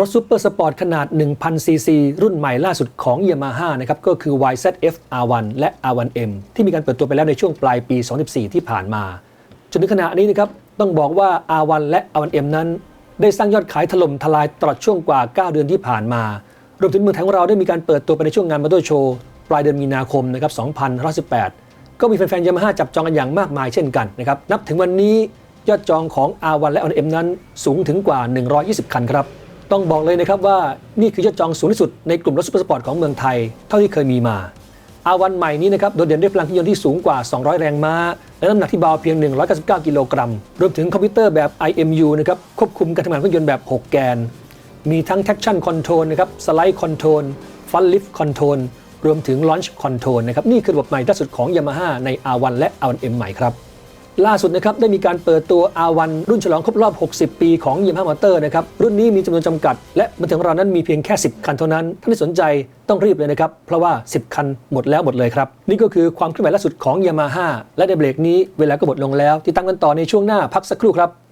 รถซูเปอร์สปอร์ตขนาด 1,000 ซีซี รุ่นใหม่ล่าสุดของ Yamaha นะครับ ก็คือ YZF R1 และ R1M ที่มีการเปิดตัวไปแล้วในช่วงปลายปี 2014 ที่ผ่านมา จนถึงขณะนี้นะครับ ต้องบอกว่า R1 และ R1M นั้น ได้สร้างยอดขายถล่มทลายตลอดช่วงกว่า 9 เดือนที่ผ่านมา รวมถึงเมืองไทยของเราได้มีการเปิดตัวไปในช่วงงานมอเตอร์โชว์ปลายเดือนมีนาคมนะครับ2018 ก็มีแฟนๆยามาฮ่าจับจองกันอย่างมากมายเช่นกันนะครับ นับถึงวันนี้ยอดจองของ R1 และ R1M นั้นสูงถึงกว่า 120 คันครับ ต้องบอกเลยนะครับว่านี่คือยอดจองสูงที่สุดในกลุ่มรถซุปเปอร์สปอร์ตของเมืองไทย เท่าที่เคยมีมา R1 ใหม่นี้นะครับโดดเด่นด้วยพลังเครื่องยนต์ที่สูงกว่า 200 แรงม้า และน้ำหนักที่เบาเพียง 199 กิโลกรัม รวมถึงคอมพิวเตอร์แบบ IMU นะครับควบคุมการทำงานเครื่องยนต์แบบ 6 แกน มีทั้ง traction control นะครับ slide control front lift control รวมถึง launch control นะครับนี่คือระบบใหม่ล่าสุดของ Yamaha ใน R1 และ R1M ใหม่ครับ ล่าสุดนะครับได้มีการเปิดตัว R1 รุ่นฉลองครบรอบ 60 ปีของย y ม m ามอเตอร์นะครับรุ่นนี้มีจำนวนจำกัด และมาถึงเรานั้นมีเพียงแค่ 10 คันเท่านั้น ท่านที่สนใจต้องรีบเลยนะครับ เพราะว่า 10 คันหมดแล้วหมดเลยครับ นี่ก็คือความเคลื่อนไหวล่าสุดของย y ม m า h a และในเบรกนี้เวลาก็หมดลงแล้ว ติดตามกันต่อในช่วงหน้าพักสักครู่ครับ